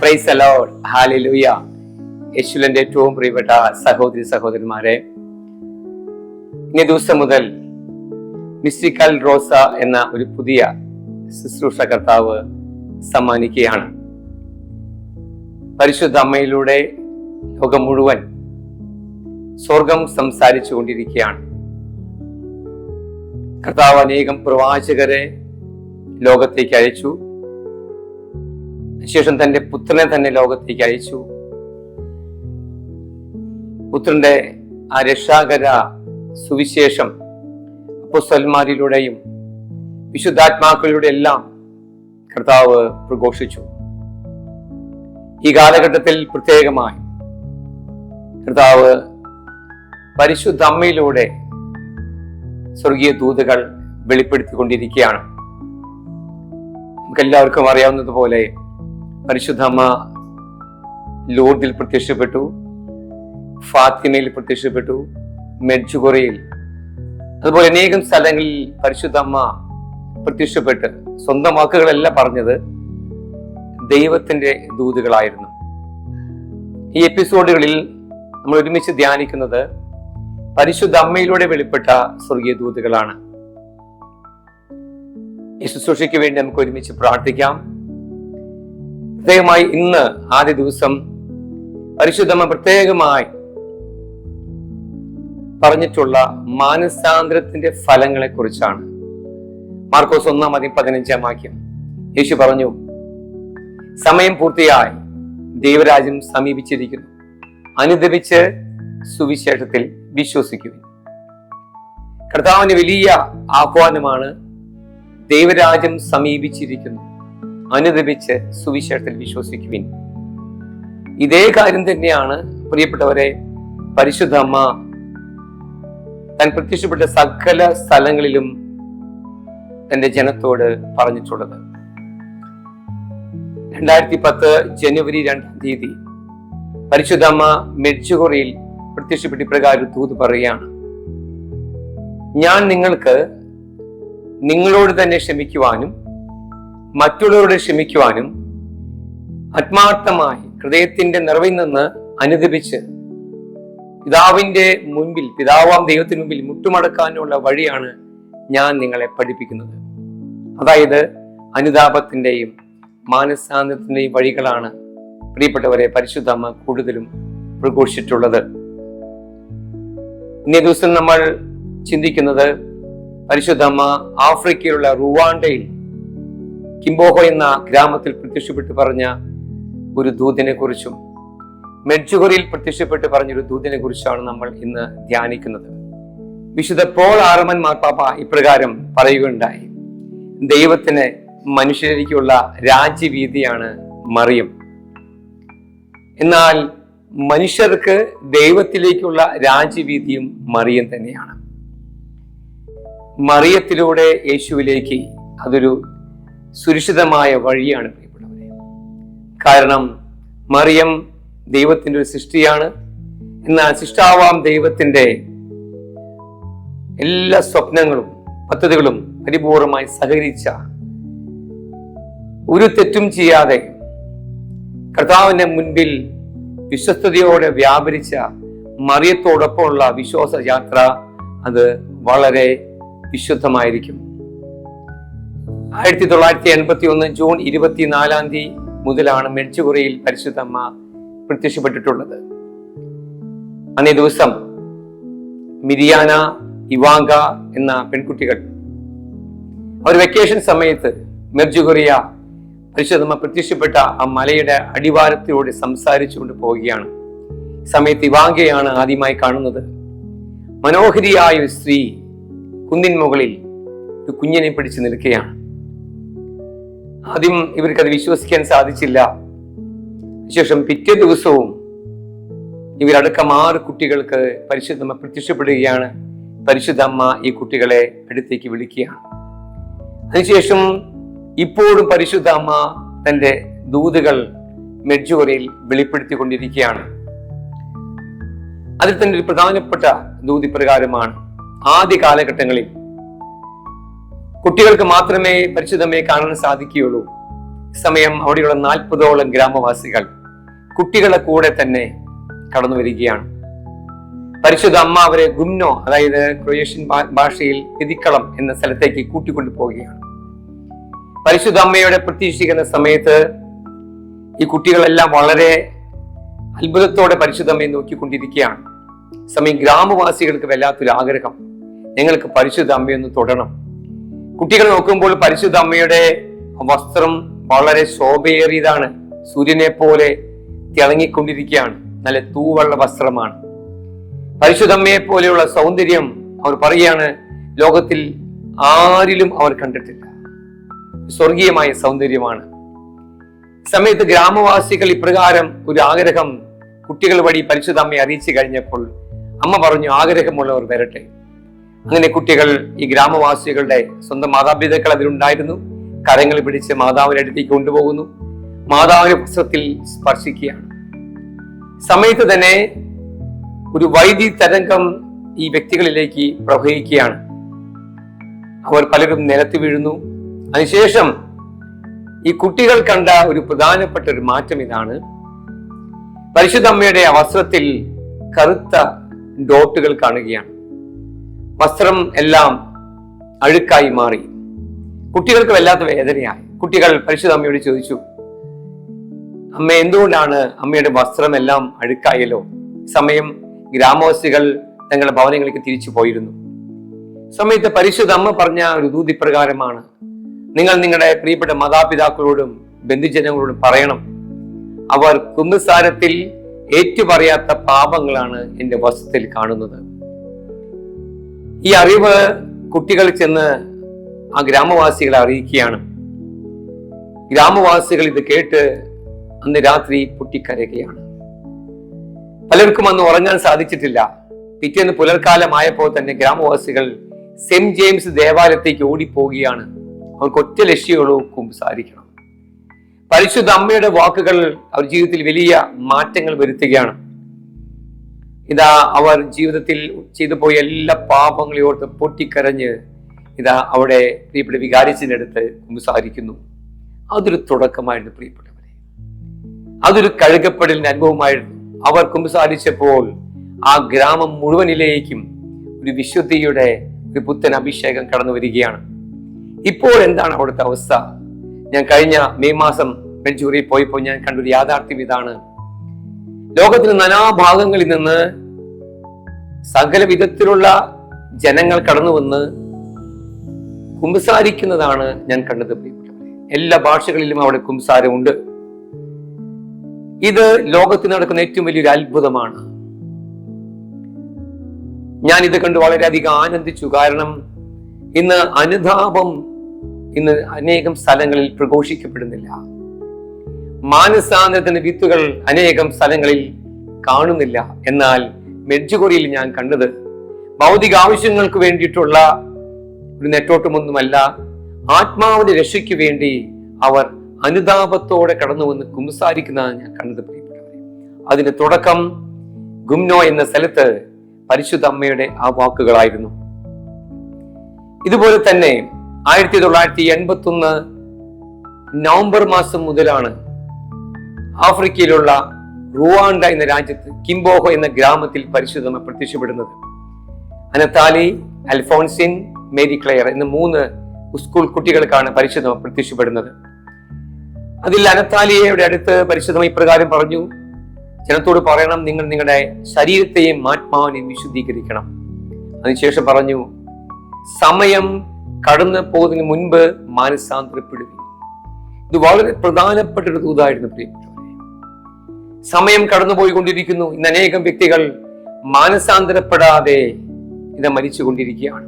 Price യേശുവിന്റെ ഏറ്റവും പ്രിയപ്പെട്ട സഹോദരി സഹോദരന്മാരെ ഇനി ദിവസം മുതൽ മിസ്റ്റിക്കൽ റോസ എന്ന ഒരു പുതിയ ശുശ്രൂഷ കർത്താവ് സമ്മാനിക്കുകയാണ്. പരിശുദ്ധ അമ്മയിലൂടെ ലോകം മുഴുവൻ സ്വർഗം സംസാരിച്ചു കൊണ്ടിരിക്കുകയാണ്. കർത്താവ് അനേകം പ്രവാചകരെ ലോകത്തേക്ക് അയച്ചു. ശേഷം തന്റെ പുത്രനെ തന്നെ ലോകത്തേക്ക് അയച്ചു. പുത്രന്റെ ആ രക്ഷാകര സുവിശേഷം പുസ്തൽമാരിലൂടെയും വിശുദ്ധാത്മാക്കളിലൂടെ എല്ലാം കർത്താവ് പ്രഘോഷിച്ചു. ഈ കാലഘട്ടത്തിൽ പ്രത്യേകമായി കർത്താവ് പരിശുദ്ധ അമ്മയിലൂടെ സ്വർഗീയ ദൂതുകൾ വെളിപ്പെടുത്തിക്കൊണ്ടിരിക്കുകയാണ്. നമുക്ക് എല്ലാവർക്കും അറിയാവുന്നതുപോലെ പരിശുദ്ധ അമ്മ ലൂർദിൽ പ്രത്യക്ഷപ്പെട്ടു ഫാത്തിമയിൽ പ്രത്യക്ഷപ്പെട്ടു മെഡ്ജുകൊറയിൽ അതുപോലെ അനേകം സ്ഥലങ്ങളിൽ പരിശുദ്ധമ്മ പ്രത്യക്ഷപ്പെട്ട് സ്വന്തം വാക്കുകളല്ല പറഞ്ഞത് ദൈവത്തിന്റെ ദൂതുകളായിരുന്നു. ഈ എപ്പിസോഡുകളിൽ നമ്മൾ ഒരുമിച്ച് ധ്യാനിക്കുന്നത് പരിശുദ്ധ അമ്മയിലൂടെ വെളിപ്പെട്ട സ്വർഗീയ ദൂതുകളാണ്. ഈ ശുശ്രൂഷയ്ക്ക് വേണ്ടി നമുക്ക് ഒരുമിച്ച് പ്രാർത്ഥിക്കാം. പ്രത്യേകമായി ഇന്ന് ആദ്യ ദിവസം പരിശുദ്ധമ്മ പ്രത്യേകമായി പറഞ്ഞിട്ടുള്ള മാനസാന്തരത്തിന്റെ ഫലങ്ങളെ കുറിച്ചാണ്. മാർക്കോസ് ഒന്നാം അതി പതിനഞ്ചാം വാക്യം. യേശു പറഞ്ഞു സമയം പൂർത്തിയായി. ദൈവരാജ്യം സമീപിച്ചിരിക്കുന്നു. അനുദപിച്ച് സുവിശേഷത്തിൽ വിശ്വസിക്കുക കർത്താവിന് വലിയ ആഹ്വാനമാണ് ദൈവരാജ്യം സമീപിച്ചിരിക്കുന്നു. അനുദപിച്ച് സുവിശേഷത്തിൽ വിശ്വസിക്കുവിൻ. ഇതേ കാര്യം തന്നെയാണ് പ്രിയപ്പെട്ടവരെ പരിശുദ്ധ അമ്മ താൻ പ്രത്യക്ഷപ്പെട്ട സകല സ്ഥലങ്ങളിലും തന്റെ ജനത്തോട് പറഞ്ഞിട്ടുള്ളത്. രണ്ടായിരത്തി പത്ത് ജനുവരി രണ്ടാം തീയതി പരിശുദ്ധ അമ്മ മെഡ്ജുകൊറിയിൽ പ്രത്യക്ഷപ്പെട്ട് ഇപ്രകാരം തൂത് പറയുകയാണ്. ഞാൻ നിങ്ങൾക്ക് നിങ്ങളോട് തന്നെ ക്ഷമിക്കുവാനും മറ്റുള്ളവരോട് ക്ഷമിക്കുവാനും ആത്മാർത്ഥമായി ഹൃദയത്തിന്റെ നിറവിൽ നിന്ന് അനുദപിച്ച് പിതാവിന്റെ മുൻപിൽ പിതാവാം ദൈവത്തിന് മുമ്പിൽ മുട്ടുമടക്കാനുള്ള വഴിയാണ് ഞാൻ നിങ്ങളെ പഠിപ്പിക്കുന്നത്. അതായത് അനുതാപത്തിന്റെയും മാനസാന്തത്തിന്റെയും വഴികളാണ് പ്രിയപ്പെട്ടവരെ പരിശുദ്ധമ്മ കൂടുതലും പ്രഘോഷിച്ചിട്ടുള്ളത്. ഇന്നേ ദിവസം നമ്മൾ ചിന്തിക്കുന്നത് പരിശുദ്ധമ്മ ആഫ്രിക്കയിലുള്ള റുവാണ്ടയിൽ കിംബോഹോ എന്ന ഗ്രാമത്തിൽ പ്രത്യക്ഷപ്പെട്ട് പറഞ്ഞ ഒരു ദൂതിനെ കുറിച്ചും മെഡ്ജുഗറിയിൽ പ്രത്യക്ഷപ്പെട്ട് പറഞ്ഞൊരു ദൂതിനെ കുറിച്ചാണ് നമ്മൾ ഇന്ന് ധ്യാനിക്കുന്നത്. വിശുദ്ധ പോൾ ആറമൻ മാർപ്പാപ്പ ഇപ്രകാരം പറയുകയുണ്ടായി. ദൈവത്തിന് മനുഷ്യരിലേക്കുള്ള രാജ്യവീതിയാണ് മറിയം. എന്നാൽ മനുഷ്യർക്ക് ദൈവത്തിലേക്കുള്ള രാജ്യവീതിയും മറിയം തന്നെയാണ്. മറിയത്തിലൂടെ യേശുവിലേക്ക് അതൊരു സുരക്ഷിതമായ വഴിയാണ് പ്രിയപ്പെട്ടവരെ. കാരണം മറിയം ദൈവത്തിന്റെ ഒരു സൃഷ്ടിയാണ്. എന്നാൽ സൃഷ്ടാവാം ദൈവത്തിന്റെ എല്ലാ സ്വപ്നങ്ങളും പദ്ധതികളും പരിപൂർണമായി സഹകരിച്ച ഒരു തെറ്റും ചെയ്യാതെ കർത്താവിന്റെ മുൻപിൽ വിശ്വസ്തയോടെ വ്യാപരിച്ച മറിയത്തോടൊപ്പമുള്ള വിശ്വാസ യാത്ര അത് വളരെ വിശുദ്ധമായിരിക്കും. ആയിരത്തി തൊള്ളായിരത്തി എൺപത്തി ഒന്ന് ജൂൺ ഇരുപത്തിനാലാം തീയതി മുതലാണ് മെഡിച്ചുകുറിയിൽ പരിശുദ്ധമ്മ പ്രത്യക്ഷപ്പെട്ടിട്ടുള്ളത്. അന്നേ ദിവസം മിരിയാന ഇവാങ്ക എന്ന പെൺകുട്ടികൾ അവർ വെക്കേഷൻ സമയത്ത് മെർജുകുറിയ പരിശുദ്ധമ്മ പ്രത്യക്ഷപ്പെട്ട ആ മലയുടെ അടിവാരത്തിലൂടെ സംസാരിച്ചുകൊണ്ട് പോവുകയാണ്. സമയത്ത് ഇവാങ്കയാണ് ആദ്യമായി കാണുന്നത്. മനോഹരിയായ ഒരു സ്ത്രീ കുന്നിൻ മുകളിൽ ഒരു കുഞ്ഞിനെ പിടിച്ചു നിൽക്കുകയാണ്. ആദ്യം ഇവർക്ക് അത് വിശ്വസിക്കാൻ സാധിച്ചില്ല. ശേഷം പിറ്റേ ദിവസവും ഇവരടക്കം ആറ് കുട്ടികൾക്ക് പരിശുദ്ധമ്മ പ്രത്യക്ഷപ്പെടുകയാണ്. പരിശുദ്ധമ്മ ഈ കുട്ടികളെ അടുത്തേക്ക് വിളിക്കുകയാണ്. അതിനുശേഷം ഇപ്പോഴും പരിശുദ്ധ അമ്മ തന്റെ ദൂതുകൾ മെഡ്ജോറിയിൽ വെളിപ്പെടുത്തിക്കൊണ്ടിരിക്കുകയാണ്. അതിൽ തന്നെ ഒരു പ്രധാനപ്പെട്ട ദൂതി പ്രകാരമാണ് ആദ്യ കാലഘട്ടങ്ങളിൽ കുട്ടികൾക്ക് മാത്രമേ പരിശുദ്ധമേ കാണാൻ സാധിക്കുകയുള്ളൂ. സമയം അവിടെയുള്ള നാൽപ്പതോളം ഗ്രാമവാസികൾ കുട്ടികളെ കൂടെ തന്നെ കടന്നു വരികയാണ്. പരിശുദ്ധ അമ്മ അവരെ ഗുംനോ അതായത് ക്രൊയേഷ്യൻ ഭാഷയിൽ എതിക്കളം എന്ന സ്ഥലത്തേക്ക് കൂട്ടിക്കൊണ്ടു പോവുകയാണ്. പരിശുദ്ധ അമ്മയുടെ പ്രതീക്ഷിക്കുന്ന സമയത്ത് ഈ കുട്ടികളെല്ലാം വളരെ അത്ഭുതത്തോടെ പരിശുദ്ധ അമ്മയെ നോക്കിക്കൊണ്ടിരിക്കുകയാണ്. സമയം ഗ്രാമവാസികൾക്ക് വല്ലാത്തൊരു ആഗ്രഹം. ഞങ്ങൾക്ക് പരിശുദ്ധ അമ്മയൊന്ന് തൊടണം. കുട്ടികൾ നോക്കുമ്പോൾ പരിശുദ്ധ അമ്മയുടെ വസ്ത്രം വളരെ ശോഭയേറിയതാണ്. സൂര്യനെ പോലെ തിളങ്ങിക്കൊണ്ടിരിക്കുകയാണ്. നല്ല തൂവള്ള വസ്ത്രമാണ്. പരിശുദ്ധമ്മയെ പോലെയുള്ള സൗന്ദര്യം അവർ പറയുകയാണ് ലോകത്തിൽ ആരിലും അവർ കണ്ടിട്ടില്ല. സ്വർഗീയമായ സൗന്ദര്യമാണ്. സമയത്ത് ഗ്രാമവാസികൾ ഇപ്രകാരം ഒരു ആഗ്രഹം കുട്ടികൾ വഴി പരിശുദ്ധ അമ്മയെ അറിയിച്ചു കഴിഞ്ഞപ്പോൾ അമ്മ പറഞ്ഞു ആഗ്രഹമുള്ളവർ വരട്ടെ. അങ്ങനെ കുട്ടികൾ ഈ ഗ്രാമവാസികളുടെ സ്വന്തം മാതാപിതാക്കൾ അതിലുണ്ടായിരുന്നു. കരങ്ങൾ പിടിച്ച് മാതാവിന്റെ അടുത്തേക്ക് കൊണ്ടുപോകുന്നു. മാതാവിന്റെ വസ്ത്രത്തിൽ സ്പർശിക്കുകയാണ്. സമയത്ത് തന്നെ ഒരു വൈദ്യ തരംഗം ഈ വ്യക്തികളിലേക്ക് പ്രവഹിക്കുകയാണ്. അവർ പലരും നിലത്ത് വീഴുന്നു. അതിനുശേഷം ഈ കുട്ടികൾ കണ്ട ഒരു പ്രധാനപ്പെട്ട ഒരു മാറ്റം ഇതാണ്. പരിശുദ്ധമ്മയുടെ ആ വസ്ത്രത്തിൽ കറുത്ത ഡോട്ടുകൾ കാണുകയാണ്. വസ്ത്രം എല്ലാം അഴുക്കായി മാറി. കുട്ടികൾക്ക് വല്ലാത്ത വേദനയായി. കുട്ടികൾ പരിശുദ്ധ അമ്മയോട് ചോദിച്ചു അമ്മ എന്തുകൊണ്ടാണ് അമ്മയുടെ വസ്ത്രമെല്ലാം അഴുക്കായല്ലോ? സമയം ഗ്രാമവാസികൾ തങ്ങളുടെ ഭവനങ്ങളിലേക്ക് തിരിച്ചു പോയിരുന്നു. സമയത്ത് പരിശുദ്ധ അമ്മ പറഞ്ഞ ഒരു ദൂതി പ്രകാരമാണ് നിങ്ങൾ നിങ്ങളുടെ പ്രിയപ്പെട്ട മാതാപിതാക്കളോടും ബന്ധുജനങ്ങളോടും പറയണം. അവർ കുന്നുസാരത്തിൽ ഏറ്റുപറയാത്ത പാപങ്ങളാണ് എന്റെ വസ്ത്രത്തിൽ കാണുന്നത്. ഈ അറിവ് കുട്ടികൾ ചെന്ന് ആ ഗ്രാമവാസികളെ അറിയിക്കുകയാണ്. ഗ്രാമവാസികൾ ഇത് കേട്ട് അന്ന് രാത്രി പൊട്ടിക്കരയുകയാണ്. പലർക്കും അന്ന് ഉറങ്ങാൻ സാധിച്ചിട്ടില്ല. പിറ്റേന്ന് പുലർക്കാലമായപ്പോൾ തന്നെ ഗ്രാമവാസികൾ സെന്റ് ജെയിംസ് ദേവാലയത്തേക്ക് ഓടിപ്പോവുകയാണ്. അവർക്ക് ഒറ്റ ലക്ഷ്യമുള്ളൂ കുംസാരിക്കണം പരിശുദ്ധ അമ്മയുടെ വാക്കുകൾ അവർ ജീവിതത്തിൽ വലിയ മാറ്റങ്ങൾ വരുത്തുകയാണ്. ഇതാ അവർ ജീവിതത്തിൽ ചെയ്തു പോയ എല്ലാ പാപങ്ങളെ ഓർത്ത് പൊട്ടിക്കരഞ്ഞ് ഇതാ അവിടെ പ്രിയപ്പെട്ട വികാരിച്ചിനടുത്ത് സംസാരിക്കുന്നു അതൊരു തുടക്കമായിരുന്നു പ്രിയപ്പെട്ടവരെ. അതൊരു കഴുകപ്പെടലിന്റെ അനുഭവമായിരുന്നു. അവർ കുമ്പസാരിച്ചപ്പോൾ ആ ഗ്രാമം മുഴുവനിലേക്കും ഒരു വിശുദ്ധിയുടെ ഒരു പുത്തൻ അഭിഷേകം കടന്നു വരികയാണ്. ഇപ്പോൾ എന്താണ് അവിടുത്തെ അവസ്ഥ? ഞാൻ കഴിഞ്ഞ മെയ് മാസം ബെഞ്ചൂരിൽ പോയപ്പോൾ ഞാൻ കണ്ടൊരു യാഥാർത്ഥ്യം ഇതാണ്. ലോകത്തിന് നാനാഭാഗങ്ങളിൽ നിന്ന് സകല വിധത്തിലുള്ള ജനങ്ങൾ കടന്നു വന്ന് കുംസാരിക്കുന്നതാണ് ഞാൻ കണ്ടത് പ്രിയപ്പെട്ടവരെ. എല്ലാ ഭാഷകളിലും അവിടെ കുംസാരമുണ്ട് ഇത് ലോകത്തിൽ നടക്കുന്ന ഏറ്റവും വലിയൊരു അത്ഭുതമാണ്. ഞാൻ ഇത് കണ്ട് വളരെയധികം ആനന്ദിച്ചു. കാരണം ഇന്ന് അനുതാപം ഇന്ന് അനേകം സ്ഥലങ്ങളിൽ പ്രഘോഷിക്കപ്പെടുന്നില്ല. മാനസാന്തരത്തിന്റെ വിത്തുകൾ അനേകം സ്ഥലങ്ങളിൽ കാണുന്നില്ല. എന്നാൽ മെഡ്ജുകൊറിയിൽ ഞാൻ കണ്ടത് ഭൗതിക ആവശ്യങ്ങൾക്ക് വേണ്ടിയിട്ടുള്ള ഒരു നെട്ടോട്ടമൊന്നുമല്ല ആത്മാവിന്റെ രക്ഷയ്ക്ക് വേണ്ടി അവർ അനുതാപത്തോടെ കടന്നു വന്ന് കുംസാരിക്കുന്നതാണ് ഞാൻ കണ്ടത് അതിന്റെ തുടക്കം ഗുംനോ എന്ന സ്ഥലത്ത് പരിശുദ്ധ അമ്മയുടെ ആ വാക്കുകളായിരുന്നു. ഇതുപോലെ തന്നെ ആയിരത്തി തൊള്ളായിരത്തി എൺപത്തി ഒന്ന് നവംബർ മാസം മുതലാണ് ആഫ്രിക്കയിലുള്ള റുവാണ്ട എന്ന രാജ്യത്ത് കിംബോഹോ എന്ന ഗ്രാമത്തിൽ പരിശുദ്ധമ പ്രത്യക്ഷപ്പെടുന്നത്. അനത്താലി അൽഫോൺസിൻ മേരി ക്ലെയർ എന്ന മൂന്ന് സ്കൂൾ കുട്ടികൾക്കാണ് പരിശുദ്ധമ പ്രത്യക്ഷപ്പെടുന്നത്. അതിൽ അനത്താലിയയുടെ അടുത്ത് പരിശുദ്ധമ ഇപ്രകാരം പറഞ്ഞു ജനത്തോട് പറയണം നിങ്ങൾ നിങ്ങളുടെ ശരീരത്തെയും ആത്മാവിനെയും വിശുദ്ധീകരിക്കണം. അതിനുശേഷം പറഞ്ഞു സമയം കടന്നു പോകുന്നതിന് മുൻപ് മാനസാന്തരപ്പെടുക ഇത് വളരെ പ്രധാനപ്പെട്ട ഒരു ദൂതായിരുന്നു പ്രിയപ്പെട്ടവരെ സമയം കടന്നുപോയിക്കൊണ്ടിരിക്കുന്നു. ഇന്ന് അനേകം വ്യക്തികൾ മാനസാന്തരപ്പെടാതെ ഇത് മരിച്ചുകൊണ്ടിരിക്കുകയാണ്.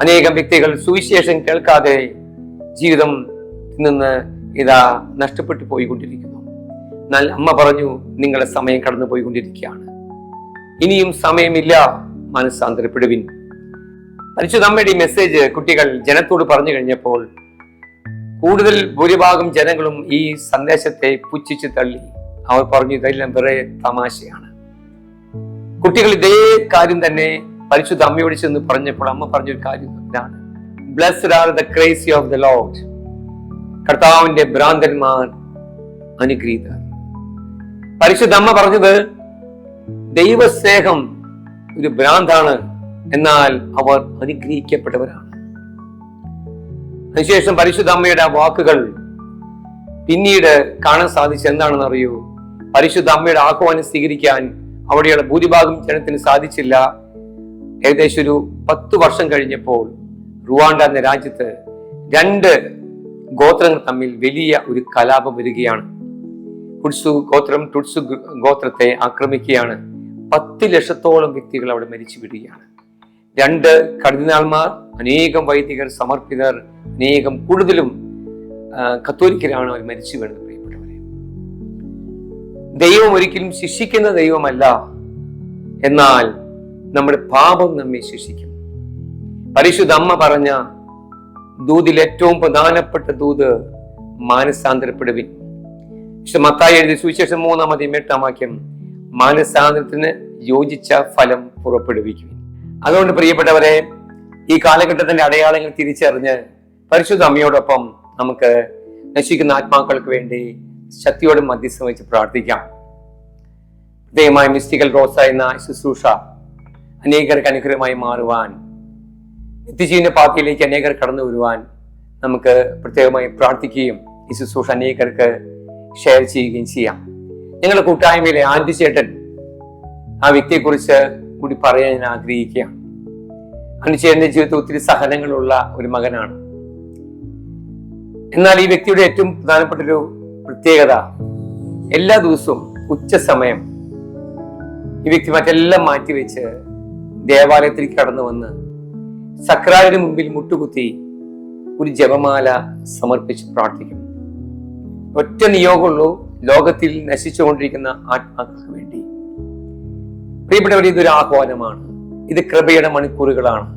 അനേകം വ്യക്തികൾ സുവിശേഷം കേൾക്കാതെ ജീവിതം നിന്ന് ഇതാ നഷ്ടപ്പെട്ടു പോയിക്കൊണ്ടിരിക്കുന്നു. എന്നാൽ അമ്മ പറഞ്ഞു നിങ്ങളുടെ സമയം കടന്നു പോയിക്കൊണ്ടിരിക്കുകയാണ് ഇനിയും സമയമില്ല മനസ്സാന്തരപ്പെടുവിൻ പരിശുദ്ധമ്മയുടെ മെസ്സേജ് കുട്ടികൾ ജനത്തോട് പറഞ്ഞു കഴിഞ്ഞപ്പോൾ കൂടുതൽ ഭൂരിഭാഗം ജനങ്ങളും ഈ സന്ദേശത്തെ പുച്ഛിച്ചു തള്ളി. അവർ പറഞ്ഞു ഇതെല്ലാം വെറേ തമാശയാണ്. കുട്ടികൾ ഇതേ കാര്യം തന്നെ പരിശുദ്ധ അമ്മയോട് ചെന്ന് പറഞ്ഞപ്പോൾ അമ്മ പറഞ്ഞൊരു കാര്യം blessed are the of the lord കർത്താവിന്റെ ഭ്രാന്തന്മാർ അനുഗ്രഹീതർ. പരിശുദ്ധ അമ്മ പറഞ്ഞത് ദൈവസ്നേഹം ഒരു ഭ്രാന്താണ് എന്നാൽ അവർ അനുഗ്രഹിക്കപ്പെട്ടവരാണ്. അതിനുശേഷം പരിശുദ്ധ അമ്മയുടെ ആ വാക്കുകൾ പിന്നീട് കാണാൻ സാധിച്ച എന്താണെന്ന് അറിയൂ പരിശുദ്ധ അമ്മയുടെ ആഹ്വാനം സ്വീകരിക്കാൻ അവിടെയുള്ള ഭൂരിഭാഗം ജനത്തിന് സാധിച്ചില്ല. ഏകദേശം ഒരു പത്ത് വർഷം കഴിഞ്ഞപ്പോൾ റുവാണ്ട എന്ന രാജ്യത്ത് രണ്ട് ഗോത്രങ്ങൾ തമ്മിൽ വലിയ ഒരു കലാപം വരികയാണ്. ടുട്സു ഗോത്രം ടുട്സു ഗോത്രത്തെ ആക്രമിക്കുകയാണ്. പത്ത് ലക്ഷത്തോളം വ്യക്തികൾ അവിടെ മരിച്ചു വിടുകയാണ്. രണ്ട് കർദിനാൾമാർ അനേകം വൈദികർ സമർപ്പിതർ അനേകം കൂടുതലും കത്തോലിക്കരാണ് അവർ മരിച്ചു വീണത് ദൈവം ഒരിക്കലും ശിക്ഷിക്കുന്ന ദൈവമല്ല. എന്നാൽ നമ്മുടെ പാപം നമ്മെ ശിക്ഷിക്കും. പരിശുദ്ധ അമ്മ പറഞ്ഞ ദൂതിൽ ഏറ്റവും പ്രധാനപ്പെട്ട ദൂത് മാനസാന്തരപ്പെടുവിൻ. മത്തായി എഴുതി സുവിശേഷം മൂന്നാമതെയും എട്ടാം വാക്യം മാനസാന്തരത്തിന് യോജിച്ച ഫലം പുറപ്പെടുവിക്കും അതുകൊണ്ട് പ്രിയപ്പെട്ടവരെ ഈ കാലഘട്ടത്തിന്റെ അടയാളങ്ങൾ തിരിച്ചറിഞ്ഞ് പരിശുദ്ധ അമ്മയോടൊപ്പം നമുക്ക് നശിക്കുന്ന ആത്മാക്കൾക്ക് വേണ്ടി ശക്തിയോടെ മധ്യസ്ഥം വെച്ച് പ്രാർത്ഥിക്കാം. പ്രത്യേകമായി മിസ്റ്റിക്കൽ റോസ എന്ന ശുശ്രൂഷ അനേകർക്ക് അനുഗ്രഹമായി മാറുവാൻ നിത്യജീവന പാർട്ടിയിലേക്ക് അനേകർ കടന്നു വരുവാൻ നമുക്ക് പ്രത്യേകമായി പ്രാർത്ഥിക്കുകയും ഈ ശുശ്രൂഷ അനേകർക്ക് ഷെയർ ചെയ്യുകയും ചെയ്യാം. ഞങ്ങളുടെ കൂട്ടായ്മയിലെ ആന്റി ചേട്ടൻ ആ വ്യക്തിയെക്കുറിച്ച് കൂടി പറയാൻ ഞാൻ ആഗ്രഹിക്കുകയാണ്. അനുചേട്ടന്റെ ജീവിതത്തിൽ ഒത്തിരി സഹനങ്ങളുള്ള ഒരു മകനാണ്. എന്നാൽ ഈ വ്യക്തിയുടെ ഏറ്റവും പ്രധാനപ്പെട്ട ഒരു പ്രത്യേകത. എല്ലാ ദിവസവും ഉച്ച സമയം ഈ വ്യക്തി മറ്റെല്ലാം മാറ്റിവെച്ച് ദേവാലയത്തിലേക്ക് കടന്നു വന്ന് സക്രാലിന് മുമ്പിൽ മുട്ടുകുത്തി ഒരു ജപമാല സമർപ്പിച്ച് പ്രാർത്ഥിക്കും ഒറ്റ നിയോഗമുള്ളൂ ലോകത്തിൽ നശിച്ചുകൊണ്ടിരിക്കുന്ന ആത്മാക്കൾക്ക് വേണ്ടി. പ്രിയപ്പെട്ടവർ ഇതൊരു ആഹ്വാനമാണ്. ഇത് കൃപയുടെ മണിക്കൂറുകളാണ്.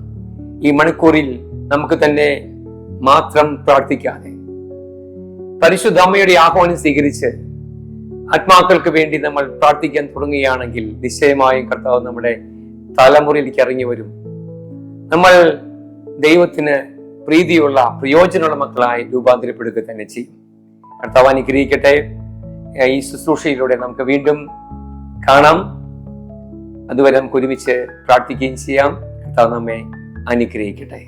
ഈ മണിക്കൂറിൽ നമുക്ക് തന്നെ മാത്രം പ്രാർത്ഥിക്കാതെ പരിശുദ്ധ അമ്മയുടെ ആഹ്വാനം സ്വീകരിച്ച് ആത്മാക്കൾക്ക് വേണ്ടി നമ്മൾ പ്രാർത്ഥിക്കാൻ തുടങ്ങുകയാണെങ്കിൽ നിശ്ചയമായും കർത്താവ് നമ്മുടെ തലമുറയിലേക്ക് ഇറങ്ങി വരും. നമ്മൾ ദൈവത്തിന് പ്രീതിയുള്ള പ്രയോജനമുള്ള മക്കളായി രൂപാന്തരപ്പെടുക തന്നെ ചെയ്യും. കർത്താവ് അനുഗ്രഹിക്കട്ടെ. ഈ ശുശ്രൂഷയിലൂടെ നമുക്ക് വീണ്ടും കാണാം. അതുവരെ നമുക്ക് ഒരുമിച്ച് പ്രാർത്ഥിക്കുകയും ചെയ്യാം. കർത്താവ് നമ്മെ അനുഗ്രഹിക്കട്ടെ.